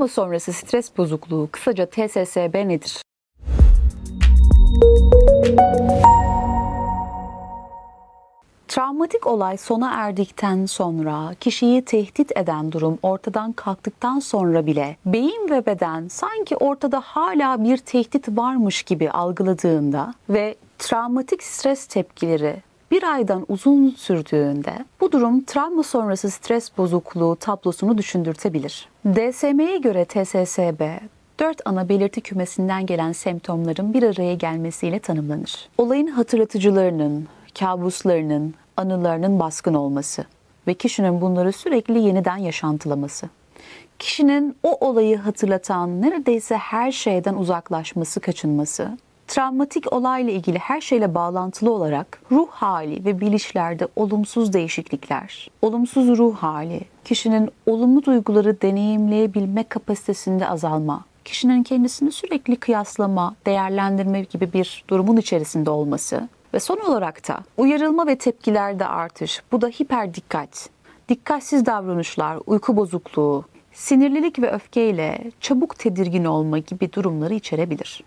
Travma sonrası stres bozukluğu, kısaca TSSB nedir? Travmatik olay sona erdikten sonra kişiyi tehdit eden durum ortadan kalktıktan sonra bile beyin ve beden sanki ortada hala bir tehdit varmış gibi algıladığında ve travmatik stres tepkileri bir aydan uzun sürdüğünde bu durum travma sonrası stres bozukluğu tablosunu düşündürtebilir. DSM'ye göre TSSB Dört ana belirti kümesinden gelen semptomların bir araya gelmesiyle tanımlanır. Olayın hatırlatıcılarının, kabuslarının, anılarının baskın olması ve kişinin bunları sürekli yeniden yaşantılaması. Kişinin o olayı hatırlatan neredeyse her şeyden uzaklaşması, kaçınması, travmatik olayla ilgili her şeyle bağlantılı olarak ruh hali ve bilişlerde olumsuz değişiklikler, olumsuz ruh hali, kişinin olumlu duyguları deneyimleyebilme kapasitesinde azalma, kişinin kendisini sürekli kıyaslama, değerlendirme gibi bir durumun içerisinde olması ve son olarak da uyarılma ve tepkilerde artış, bu da hiper dikkat, dikkatsiz davranışlar, uyku bozukluğu, sinirlilik ve öfkeyle çabuk tedirgin olma gibi durumları içerebilir.